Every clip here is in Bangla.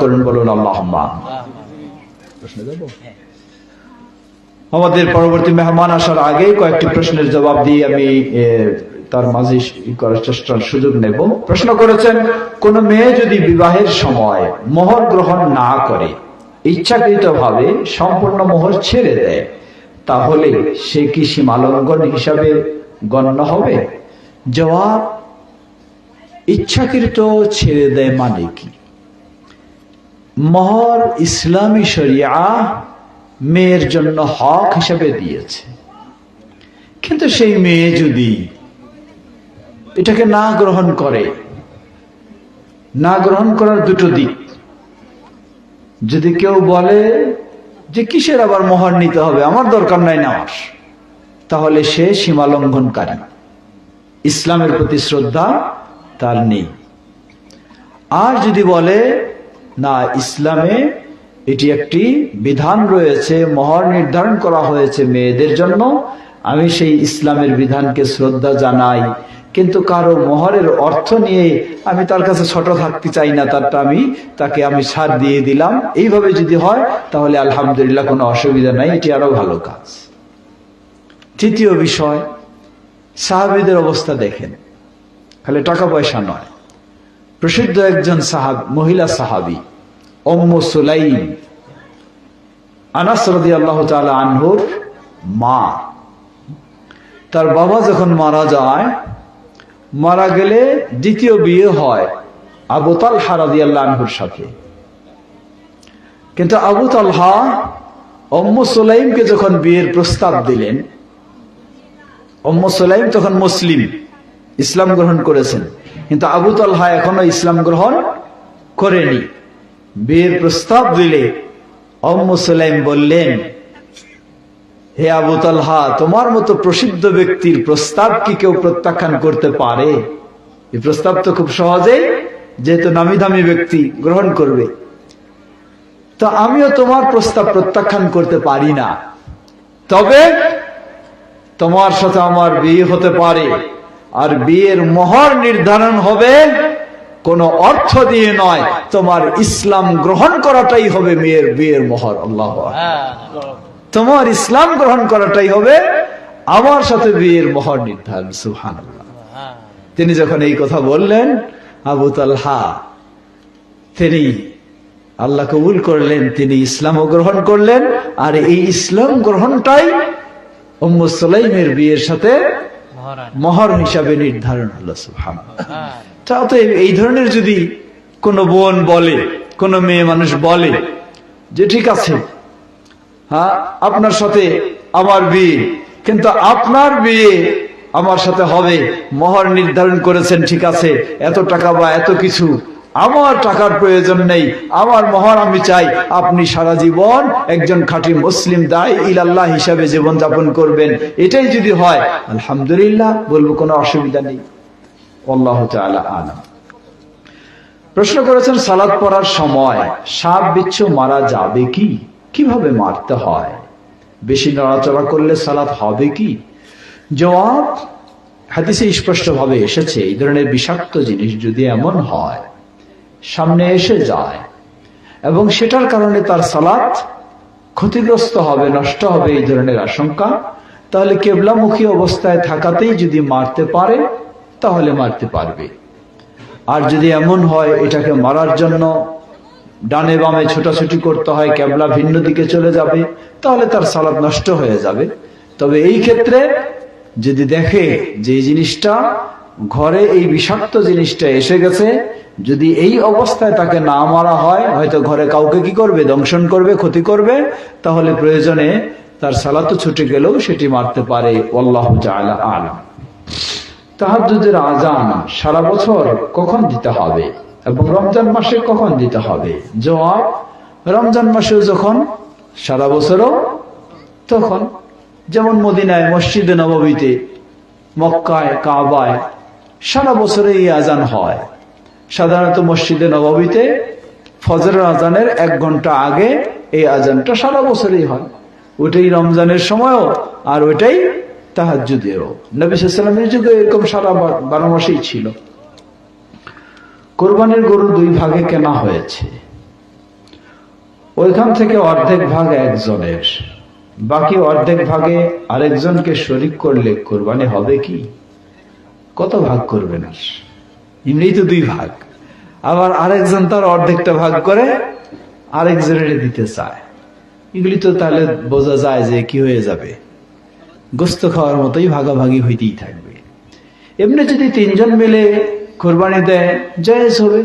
করুন বলুন আল্লাহ আমাদের পরবর্তী মেহমান আসার আগে কয়েকটি প্রশ্নের জবাব দিয়ে আমি তার মাঝে করার চেষ্টার সুযোগ নেব। প্রশ্ন করেছেন, কোন মেয়ে যদি বিবাহের সময় মোহর গ্রহণ না করে ইচ্ছাকৃত ভাবে সম্পূর্ণ মোহর ছেড়ে দেয়, তাহলে সে কি সীমালঙ্ঘন হিসাবে গণ্য হবে? জবাব, ইচ্ছাকৃত ছেড়ে দেয় মানে কি? মহর ইসলামী শরিয়া মেয়ের জন্য হক হিসেবে দিয়েছে। কিন্তু সেই মেয়ে যদি এটাকে না গ্রহণ করে, না গ্রহণ করার দুটো দিক। যদি কেউ বলে যে কিসের আবার মোহর নিতে হবে, আমার দরকার নাই নামাজ, তাহলে সে সীমা লঙ্ঘনকারী ইসলামের প্রতি শ্রদ্ধা তার নেই। আর যদি বলে না ইসলামে এটি একটি বিধান রয়েছে, মহর নির্ধারণ করা হয়েছে মেয়েদের জন্য। আমি সেই ইসলামের বিধানকে শ্রদ্ধা জানাই। কিন্তু কারও মহরের অর্থ নিয়ে আমি তার কাছে ছোট থাকতে চাই না, তারটা আমি, তাকে আমি ছাড় দিয়ে দিলাম। এইভাবে যদি হয়, তাহলে আলহামদুলিল্লাহ কোনো অসুবিধা নাই, এটি আরও ভালো কাজ। তৃতীয় বিষয়, সাহাবিদের অবস্থা দেখেন। খালি টাকা পয়সা নয়। প্রসিদ্ধ একজন সাহাব, মহিলা সাহাবি সুলাইম। আনাস আল্লাহ আনহুর মা। তার বাবা যখন মারা যায়, মারা গেলে দ্বিতীয় বিয়ে হয় আবু তালহা রাদি আল্লাহ আনহুর সাথে। কিন্তু আবু তালহা অম্ম সুলাইমকে যখন বিয়ের প্রস্তাব দিলেন অম্ম সুলাইম তখন মুসলিম, ইসলাম গ্রহণ করেছেন। কিন্তু আবু তালহা এখনও ইসলাম গ্রহণ করেনি। বিয়ের প্রস্তাব দিলে অম্ম সুলাইম বললেন, হে আবু তালহা, তোমার মতো প্রসিদ্ধ ব্যক্তির প্রস্তাব কি কেউ প্রত্যাখ্যান করতে পারে? এই প্রস্তাব তো খুব সহজেই যেহেতু নামি দামি ব্যক্তি গ্রহণ করবে। তো আমিও তোমার প্রস্তাব প্রত্যাখ্যান করতে পারি না। তবে তোমার সাথে আমার বিয়ে হতে পারে। আর বিয়ের মোহর নির্ধারণ হবে কোন অর্থ দিয়ে নয়। তোমার ইসলাম গ্রহণ করাটাই হবে মেয়ের বিয়ের মোহর, আল্লাহ তোমার ইসলাম গ্রহণ করাটাই হবে আমার সাথে বিয়ের মোহর নির্ধারণ সুহান তিনি যখন এই কথা বললেন, আবু তালহা, তিনি আল্লাহ কবুল করলেন, তিনি ইসলামও গ্রহণ করলেন, আর এই ইসলাম গ্রহণটাই উম্ম বিয়ের সাথে মহর হিসাবে নির্ধারণ হলো সুহান তা তো এই ধরনের যদি কোনো বোন বলে কোনো মেয়ে মানুষ বলে যে ঠিক আছে হ্যাঁ আপনার সাথে আমার বিয়ে কিন্তু আপনার বিয়ে আমার সাথে হবে মহর নির্ধারণ করেছেন ঠিক আছে এত টাকা বা এত কিছু আমার টাকার প্রয়োজন নেই, আমার মহর আমি চাই, আপনি সারা জীবন একজন খাঁটি মুসলিম দায় ইলাল্লাহ হিসাবে জীবন যাপন করবেন, এটাই যদি হয়, আলহামদুলিল্লাহ, বলব কোনো অসুবিধা নেই। আল্লাহ আলাম। প্রশ্ন করেছেন সালাদ পড়ার সময় সাপ বিচ্ছু মারা যাবে কি? কীভাবে মারতে হয়? বেশি নড়াচড়া করলে সালাদ হবে কি? জবাব হাদিসে স্পষ্ট ভাবে এসেছে, এই ধরনের বিষাক্ত জিনিস যদি এমন হয় সামনে এসে যায়। এবং সেটার কারণে তার সালাত ক্ষতিগ্রস্ত হবে, নষ্ট হবে এই ধরনের আশঙ্কা। তাহলে কেবলামুখী অবস্থায় থাকাতেই যদি মারতে পারে, তাহলে মারতে পারবে। আর যদি এমন হয়, এটাকে মারার জন্য ডানে বামে ছোটাছুটি করতে হয় ক্যাবলা ভিন্ন দিকে চলে যাবে, তাহলে তার সালাদ নষ্ট হয়ে যাবে। তবে এই ক্ষেত্রে যদি দেখে যে জিনিসটা ঘরে এই বিষাক্ত জিনিসটা এসে গেছে, যদি এই অবস্থায় তাকে না মারা হয়, হয়তো ঘরে কাউকে কি করবে? দংশন করবে, ক্ষতি করবে, তাহলে প্রয়োজনে তার সালাত ছুটে গেলেও সেটি মারতে পারে। আল্লাহ আলাম। তাহাজুদের আজান সারা বছর কখন দিতে হবে? এবং রমজান মাসে কখন দিতে হবে? জবাব, রমজান মাসেও যখন, সারা বছরও তখন। যেমন মদিনায়, মসজিদে নবমীতে মক্কায়, কাবায় সারা বছরে এই আজান হয়। সাধারণত মসজিদে নবমীতে ফজরের আজানের এক ঘণ্টা আগে এই আজানটা সারা বছরই হয়। ওইটাই রমজানের সময়ও আর ওইটাই তাহাজুদেরও নবী সাল্লামের যুগে এরকম সারা বারো মাসেই ছিল। কোরবানির গরু দুই ভাগে কেনা হয়েছে। ওইখান থেকে অর্ধেক ভাগ একজনের। বাকি অর্ধেক ভাগে আরেকজনকে শরিক করলে কোরবানি হবে কি? কত ভাগ করবেন আর এমনি তো দুই ভাগ। আবার আরেকজন তার অর্ধেকটা ভাগ করে আরেকজনের দিতে চায়। এগুলি তো তাহলে বোঝা যায় যে কি হয়ে যাবে। গোস্ত খাওয়ার মতোই ভাগাভাগি হইতেই থাকবে। এমনি যদি তিনজন মিলে কোরবানি দেয়, জায়েজ হবে।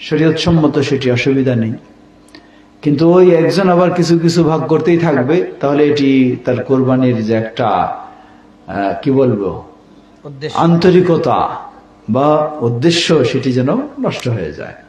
শরীয়ত সম্মত সেটি অসুবিধা নেই। কিন্তু ওই একজন আবার কিছু কিছু ভাগ করতেই থাকবে, তাহলে এটি তার কোরবানির যে একটা কি বলব? আন্তরিকতা বা উদ্দেশ্য সেটি যেন নষ্ট হয়ে যায়।